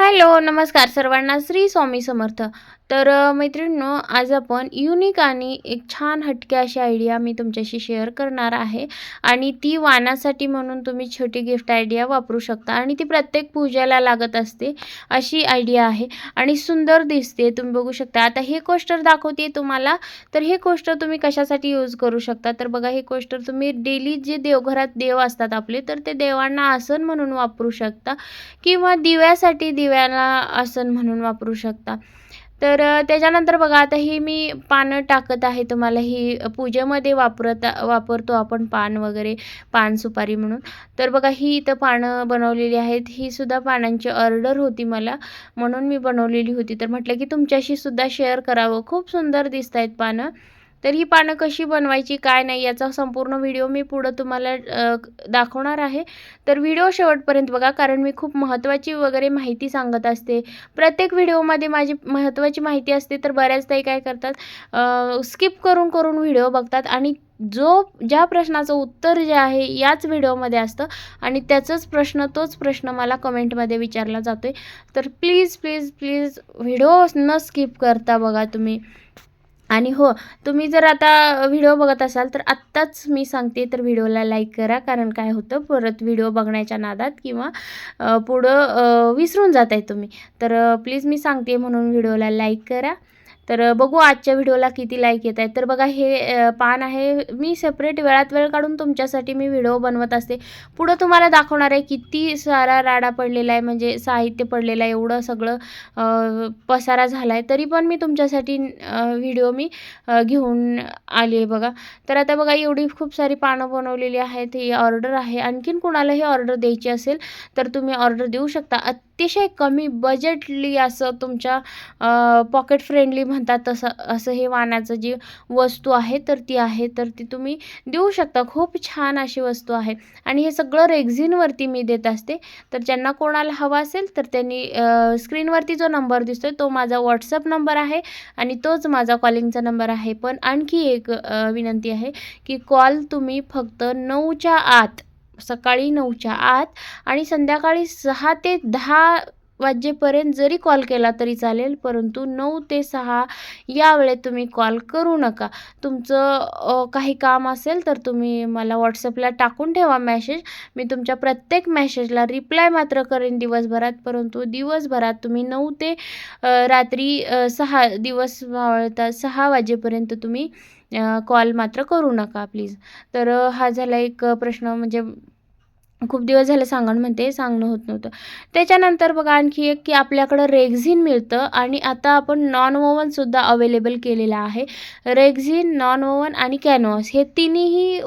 Hello नमस्कार सर्वांना. श्री स्वामी समर्थ. तर मैत्रिणींनो आज आपण युनिक आणि एक छान हटके अशी आयडिया मी तुमच्याशी शेअर करणार आहे. आणि ती वानासाठी म्हणून तुम्ही छोटी गिफ्ट आयडिया वापरू शकता. आणि ती प्रत्येक पूजेला लागत असते अशी आयडिया आहे. आणि सुंदर दिसते तुम्ही बघू शकता. आता हे कोस्टर दाखवते तुम्हाला. तर हे कोस्टर तुम्ही कशासाठी यूज करू शकता? तर बघा हे कोस्टर तुम्ही डेली जे देवघरात देव असतात आपले तर ते देवांना आसन म्हणून वापरू शकता. किंवा दिव्यासाठी दिव्याला आसन म्हणून वापरू शकता. तर त्याच्यानंतर बघा आता ही मी पानं टाकत आहे तुम्हाला ही पूजेमध्ये वापरत वापरतो आपण पान वगैरे पान सुपारी म्हणून. तर बघा ही इथं पानं बनवलेली आहेत. ही सुद्धा पानांची ऑर्डर होती मला म्हणून मी बनवलेली होती. तर म्हटलं की तुमच्याशी सुद्धा शेअर करावं. खूप सुंदर दिसत आहेत पानं. तर ही पानं कशी बनवायची काय नाही याचा संपूर्ण व्हिडिओ मी पुढं तुम्हाला दाखवणार आहे. तर व्हिडिओ शेवटपर्यंत बघा कारण मी खूप महत्त्वाची वगैरे माहिती सांगत असते. प्रत्येक व्हिडिओमध्ये माझी महत्त्वाची माहिती असते तर बऱ्याचदाही काय करतात स्किप करून करून व्हिडिओ बघतात आणि जो ज्या प्रश्नाचं उत्तर जे आहे याच व्हिडिओमध्ये असतं आणि त्याचाच प्रश्न तोच प्रश्न मला कमेंटमध्ये विचारला जातो आहे तर प्लीज प्लीज प्लीज व्हिडिओ न स्किप करता बघा तुम्ही. आणि हो तुम्ही जर आता व्हिडिओ बघत असाल तर आत्ताच मी सांगते तर व्हिडिओला लाईक करा. कारण काय होतं परत व्हिडिओ बघण्याच्या नादात किंवा पुढं विसरून जात आहे तुम्ही. तर प्लीज मी सांगते म्हणून व्हिडिओला लाईक करा. तर बघू आजच्या व्हिडिओला किती लाईक येत आहेत. तर बघा हे पान आहे. मी सेपरेट वेळात वेळ काढून तुमच्यासाठी मी व्हिडिओ बनवत असते. पुढं तुम्हाला दाखवणार आहे किती सारा राडा पडलेला आहे. म्हणजे साहित्य पडलेलं आहे. एवढं सगळं पसारा झाला आहे तरी पण मी तुमच्यासाठी व्हिडिओ मी घेऊन आली आहे बघा. तर आता बघा एवढी खूप सारी पानं बनवलेली आहेत. ही ऑर्डर आहे. आणखीन कुणाला ही ऑर्डर द्यायची असेल तर तुम्ही ऑर्डर देऊ शकता. अतिशय कमी बजेटली असं तुमच्या पॉकेट फ्रेंडली म्हणतात तसं असं हे वाणाचं जी वस्तू आहे तर ती आहे तर ती तुम्ही देऊ शकता. खूप छान अशी वस्तू आहे. आणि हे सगळं रेग्झिनवरती मी देत असते. तर ज्यांना कोणाला हवा असेल तर त्यांनी स्क्रीनवरती जो नंबर दिसतो तो माझा व्हॉट्सअप नंबर आहे आणि तोच माझा कॉलिंगचा नंबर आहे. पण आणखी एक विनंती आहे की कॉल तुम्ही फक्त नऊच्या आत सकाळी नऊच्या आत आणि संध्याकाळी सहा ते दहा वाजेपर्यंत जरी कॉल केला तरी चालेल परंतु नऊ ते सहा या वेळेत तुम्ही कॉल करू नका. तुमचं काही काम असेल तर तुम्ही मला व्हॉट्सअपला टाकून ठेवा मॅसेज मी तुमच्या प्रत्येक मॅसेजला रिप्लाय मात्र करेन दिवसभरात परंतु दिवसभरात तुम्ही नऊ ते रात्री सहा दिवस मावळता सहा वाजेपर्यंत तुम्ही कॉल मात्र करू नका प्लीज तर हा झाला एक प्रश्न म्हणजे खूप दिवस झाले सांगण म्हणते सांगणं होत नव्हतं. त्याच्यानंतर बघा आणखी एक की आपल्याकडं रेग्झिन मिळतं आणि आता आपण नॉन ओवनसुद्धा अवेलेबल केलेलं आहे. रेग्झिन नॉन ओवन आणि कॅनव्हास हे तिन्हीही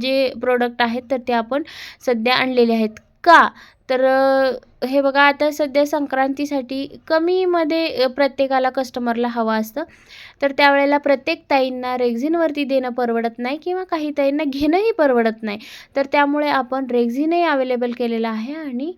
जे प्रोडक्ट आहेत तर ते आपण सध्या आणलेले आहेत. का? तर हे बघा आता सध्या संक्रांतीसाठी कमीमध्ये प्रत्येकाला कस्टमरला हवं असतं. तर त्यावेळेला प्रत्येक ताईंना रेग्झिनवरती देणं परवडत नाही किंवा काही ताईंना घेणंही परवडत नाही. तर त्यामुळे आपण रेग्झिनही अवेलेबल केलेलं आहे आणि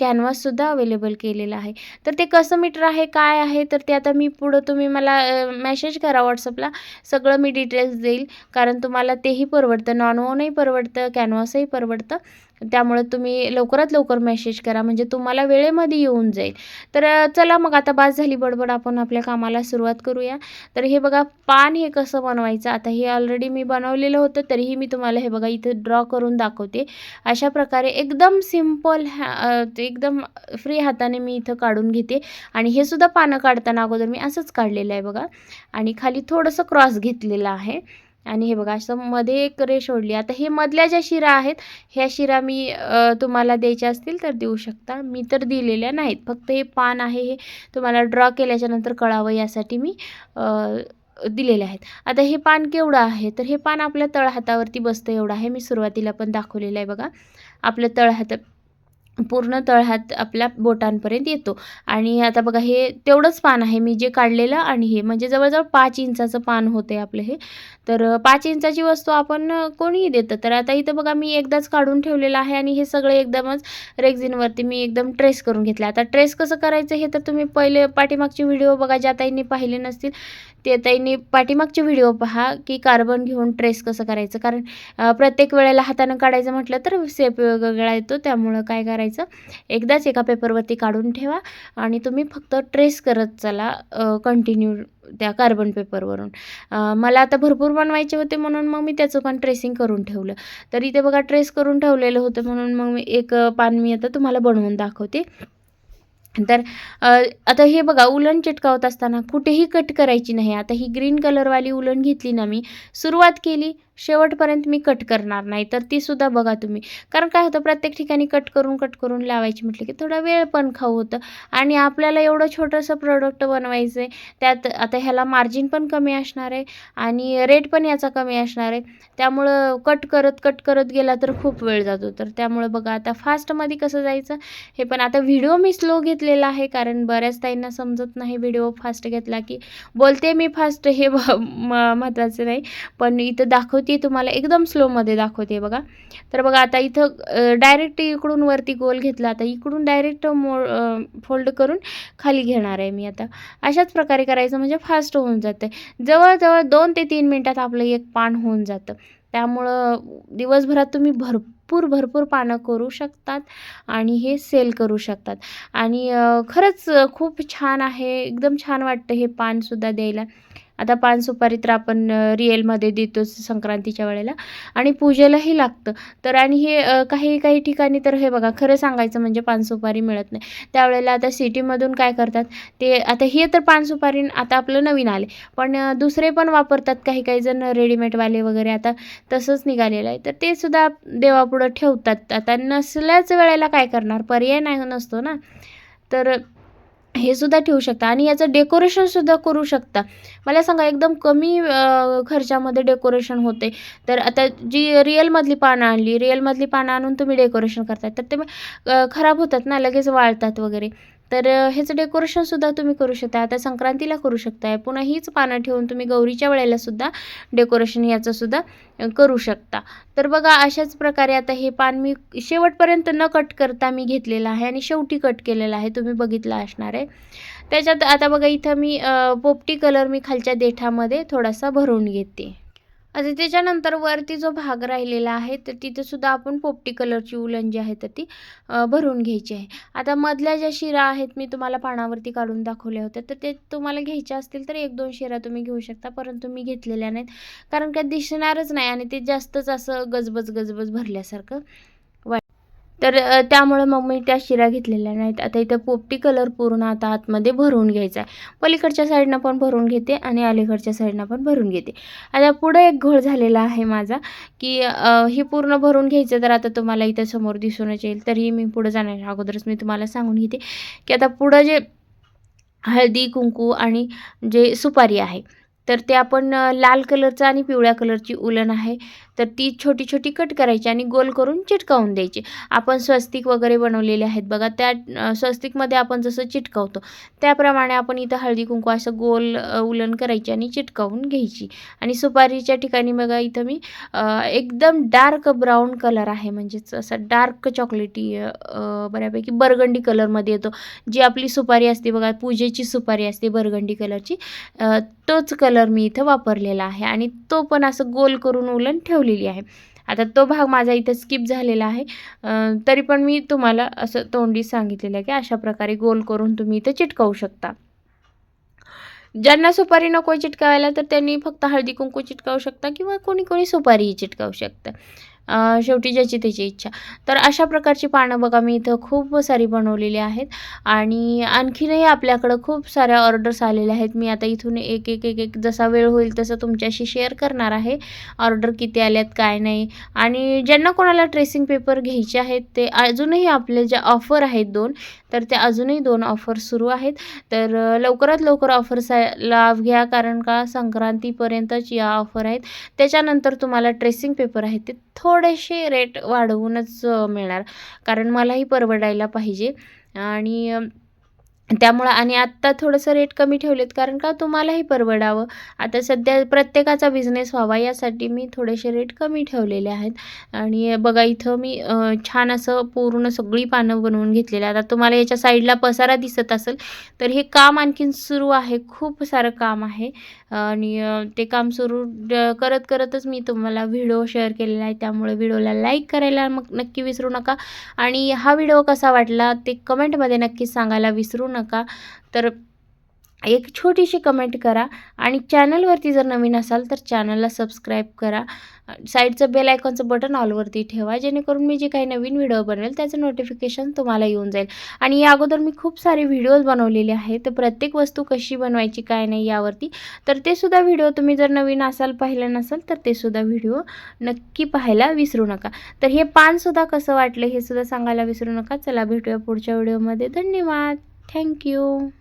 कॅनव्हाससुद्धा अवेलेबल केलेलं आहे. तर ते कसं मीटर आहे काय आहे तर ते आता मी पुढं तुम्ही मला मेसेज करा व्हॉट्सअपला सगळं मी डिटेल्स देईल. कारण तुम्हाला तेही परवडतं. नॉन ओनही परवडतं कॅनव्हासही परवडतं. त्यामुळे तुम्ही लवकरात लवकर मेसेज करा. म्हणजे तुम्हाला वेळेमध्ये येऊन जाईल. तर चला मग आता बास झाली बडबड. आपण आपल्या कामाला सुरुवात करूया. तर हे बघा पान हे कसं बनवायचं? आता हे ऑलरेडी मी बनवलेलं होतं तरीही मी तुम्हाला हे बघा इथं ड्रॉ करून दाखवते. अशा प्रकारे एकदम सिंपल ह्या ते एकदम फ्री हाताने मी इथं काढून घेते. आणि हे सुद्धा पानं काढताना अगोदर मी असंच काढलेलं आहे बघा. आणि खाली थोडंसं क्रॉस घेतलेलं आहे. आणि हे बघा असं मध्ये एक रेष ओढली आता हे मधल्या ज्या शिरा आहेत ह्या शिरा मी तुम्हाला द्यायच्या असतील तर देऊ शकता. मी तर दिलेल्या नाहीत. फक्त हे पान आहे हे तुम्हाला ड्रॉ केल्याच्यानंतर कळावं यासाठी मी दिलेले आहेत. आता हे पान केवढं आहे? तर हे पान आपल्या तळहातावरती बसतं एवढं आहे. मी सुरुवातीला पण दाखवलेलं आहे बघा. आपलं तळहात पूर्ण तळहात आपल्या बोटांपर्यंत येतो. आणि आता बघा हे तेवढंच पान आहे. मी जे काढलेलं आणि हे म्हणजे जवळजवळ पाच इंचाचं पान होते आपलं हे. तर पाच इंचाची वस्तू आपण कोणीही देतं. तर आता इथं बघा मी एकदाच काढून ठेवलेलं आहे आणि हे सगळं एकदमच रेग्झिनवरती मी एकदम ट्रेस करून घेतलं. आता ट्रेस कसं करायचं हे तर तुम्ही पहिले पाठीमागचे व्हिडिओ बघा ज्या ताईंनी पाहिले नसतील. ते ताईंनी पाठीमागचे व्हिडिओ पहा की कार्बन घेऊन ट्रेस कसं करायचं. कारण प्रत्येक वेळेला हातानं काढायचं म्हटलं तर सेप वेगवेगळा येतो त्यामुळं काय करायचं? एकदाच एका पेपरवरती काढून ठेवा आणि तुम्ही फक्त ट्रेस करत चला कंटिन्यू त्या कार्बन पेपरवरून. मला आता भरपूर बनवायचे होते म्हणून मग मी त्याचं पण ट्रेसिंग करून ठेवलं. तर इथे बघा ट्रेस करून ठेवलेलं होतं म्हणून मग मी एक पान मी आता तुम्हाला बनवून दाखवते. तर आता हे बघा उलन चिटकावत असताना कुठेही कट करायची नाही. आता ही ग्रीन कलरवाली उलन घेतली ना मी सुरुवात केली शेवटपर्यंत मी कट करणार नाही तर ती सुद्धा बघा तुम्ही. कारण काय होतं प्रत्येक ठिकाणी कट करून कट करून लावायची म्हटलं की थोडा वेळ पण खाऊ होतं. आणि आपल्याला एवढं छोटंसं प्रोडक्ट बनवायचं आहे त्यात आता ह्याला मार्जिन पण कमी असणार आहे आणि रेट पण याचा कमी असणार आहे. त्यामुळं कट करत कट करत गेला तर खूप वेळ जातो. तर त्यामुळं बघा आता फास्टमध्ये कसं जायचं हे पण आता व्हिडिओ मी स्लो घेतलेला आहे कारण बऱ्याच ताईंना समजत नाही व्हिडिओ फास्ट घेतला की बोलते मी फास्ट हे ब- म- महत्त्वाचं नाही. पण इथं दाखवते तुम्हाला एकदम स्लोमध्ये दाखवते बघा. तर बघा आता इथं डायरेक्ट इकडून वरती गोल घेतला आता इकडून डायरेक्ट मो फोल्ड करून खाली घेणार आहे मी आता. अशाच प्रकारे करायचं म्हणजे फास्ट होऊन जातं. जवळजवळ दोन ते तीन मिनटात आपलं एक पान होऊन जातं. त्यामुळं दिवसभरात तुम्ही भरपूर भरपूर पानं करू शकतात आणि हे सेल करू शकतात. आणि खरंच खूप छान आहे एकदम छान वाटतं हे पानसुद्धा द्यायला. आता पान सुपारी तर आपण रिअलमध्ये देतोच संक्रांतीच्या वेळेला. आणि पूजेलाही लागतं. तर आणि हे काही काही ठिकाणी तर हे बघा खरं सांगायचं म्हणजे पान सुपारी मिळत नाही. त्यावेळेला आता सिटीमधून काय करतात ते आता हे तर पान सुपारी आता आपलं नवीन आले पण दुसरे पण वापरतात काही काही जण रेडीमेडवाले वगैरे आता तसंच निघालेलं आहे. तर ते सुद्धा देवापुढं ठेवतात. आता नसल्याच वेळेला काय करणार? पर्याय नाही नसतो ना. तर हे सुद्धा ठेवू शकता आणि याचं डेकोरेशनसुद्धा करू शकता. मला सांगा एकदम कमी खर्चामध्ये डेकोरेशन होते. तर आता जी रिअलमधली पानं आणली रिअलमधली पानं आणून तुम्ही डेकोरेशन करताय तर ते खराब होतात ना लगेच वाळतात वगैरे. तर ह्याचं डेकोरेशनसुद्धा तुम्ही करू शकता. आता संक्रांतीला करू शकताय. पुन्हा हीच पानं ठेवून तुम्ही गौरीच्या वेळेलासुद्धा डेकोरेशन याचंसुद्धा करू शकता. तर बघा अशाच प्रकारे आता हे पान मी शेवटपर्यंत न कट करता मी घेतलेलं आहे आणि शेवटी कट केलेलं आहे. तुम्ही बघितलं असणार आहे. त्याच्यात आता बघा इथं मी पोपटी कलर मी खालच्या देठामध्ये थोडासा भरून घेते. आता त्याच्यानंतर वरती जो भाग राहिलेला आहे तर तिथं सुद्धा आपण पोपटी कलरची उलन जी आहे तर ती भरून घ्यायची आहे. आता मधल्या ज्या शिरा आहेत मी तुम्हाला पानावरती काढून दाखवल्या होत्या तर ते तुम्हाला घ्यायच्या असतील तर एक दोन शिरा तुम्ही घेऊ शकता परंतु मी घेतलेल्या नाहीत. कारण काय दिसणारच नाही आणि ते जास्तच असं गजबज गजबज भरल्यासारखं. तर त्यामुळं मग मी त्या शिरा घेतलेल्या नाहीत. आता इथं पोपटी कलर पूर्ण आता आतमध्ये भरून घ्यायचा आहे. पलीकडच्या साईडनं पण भरून घेते आणि अलीकडच्या साईडनं पण भरून घेते. आता पुढं एक घोळ झालेला आहे माझा की हे पूर्ण भरून घ्यायचं तर आता तुम्हाला इथं समोर दिसूनच येईल. तरीही मी पुढं जाण्याच्या अगोदरच मी तुम्हाला सांगून घेते की आता पुढं जे हळदी कुंकू आणि जे सुपारी आहे तर ते आपण लाल कलरचं आणि पिवळ्या कलरची उलन आहे. तर ती छोटी छोटी कट करायची आणि गोल करून चिटकावून द्यायची. आपण स्वस्तिक वगैरे बनवलेले आहेत बघा त्या स्वस्तिकमध्ये आपण जसं चिटकावतो त्याप्रमाणे आपण इथं हळदी कुंकू असं गोल उलन करायची आणि चिटकावून घ्यायची. आणि सुपारीच्या ठिकाणी बघा इथं मी एकदम डार्क ब्राऊन कलर आहे. म्हणजेच असं डार्क चॉकलेटी बऱ्यापैकी बरगंडी कलरमध्ये येतो. जी आपली सुपारी असते बघा पूजेची सुपारी असते बरगंडी कलरची तोच कलर मी इथं वापरलेला आहे. आणि तो पण असं गोल करून उलन ठेवलेली आहे. आता तो भाग माझा इथं स्किप झालेला आहे. तरी पण मी तुम्हाला असं तोंडी सांगितलेलं आहे की अशा प्रकारे गोल करून तुम्ही इथं चिटकावू शकता. ज्यांना सुपारी नको चिटकावायला तर त्यांनी फक्त हळदी कुंकू चिटकावू शकता किंवा कोणी कोणी सुपारीही चिटकावू शकतं. शेवटी ज्याची त्याची इच्छा. तर अशा प्रकारची पानं बघा मी इथं खूप सारी बनवलेली आहेत. आणि आणखीनही आपल्याकडं खूप साऱ्या ऑर्डर्स आलेल्या आहेत. मी आता इथून एक एक एक एक जसा वेळ होईल तसं तुमच्याशी शेअर करणार आहे. ऑर्डर किती आल्यात काय नाही. आणि ज्यांना कोणाला ट्रेसिंग पेपर घ्यायचे आहेत ते अजूनही आपले ज्या ऑफर आहेत दोन तर त्या अजूनही दोन ऑफर सुरू आहेत. तर लवकरात लवकर ऑफर्स लाभ घ्या कारण का संक्रांतीपर्यंतच या ऑफर आहेत. त्याच्यानंतर तुम्हाला ट्रेसिंग पेपर आहेत ते थोडेसे रेट वाढवूनच मिळणार. कारण मलाही परवडायला पाहिजे. आणि त्यामुळं आणि आत्ता थोडंसं रेट कमी ठेवलेत कारण का तुम्हालाही परवडावं. आता सध्या प्रत्येकाचा बिझनेस व्हावा यासाठी मी थोडेसे रेट कमी ठेवलेले आहेत. आणि बघा इथं मी छान असं पूर्ण सगळी पानं बनवून घेतलेली आता तुम्हाला याच्या साईडला पसारा दिसत असेल तर हे काम आणखीन सुरू आहे. खूप सारं काम आहे. आणि ते काम सुरू करत करतच मी तुम्हाला व्हिडिओ शेअर केलेला आहे. त्यामुळे व्हिडिओला लाईक करायला मग नक्की विसरू नका. आणि हा व्हिडिओ कसा वाटला ते कमेंटमध्ये नक्कीच सांगायला विसरू नका. नका. तर एक छोटीशी कमेंट करा आणि चॅनलवरती जर नवीन असाल तर चॅनलला सबस्क्राईब करा. साईडचं बेल आयकॉनचं बटन ऑलवरती ठेवा जेणेकरून मी जे काही नवीन व्हिडिओ बनवेल त्याचं नोटिफिकेशन तुम्हाला येऊन जाईल. आणि या अगोदर मी खूप सारे व्हिडिओज बनवलेले आहेत तर प्रत्येक वस्तू कशी बनवायची काय नाही यावरती. तर ते सुद्धा व्हिडिओ तुम्ही जर नवीन असाल पाहिलं नसाल तर ते सुद्धा व्हिडिओ नक्की पाहायला विसरू नका. तर हे पानसुद्धा कसं वाटलं हे सुद्धा सांगायला विसरू नका. चला भेटूया पुढच्या व्हिडिओमध्ये धन्यवाद! thank you.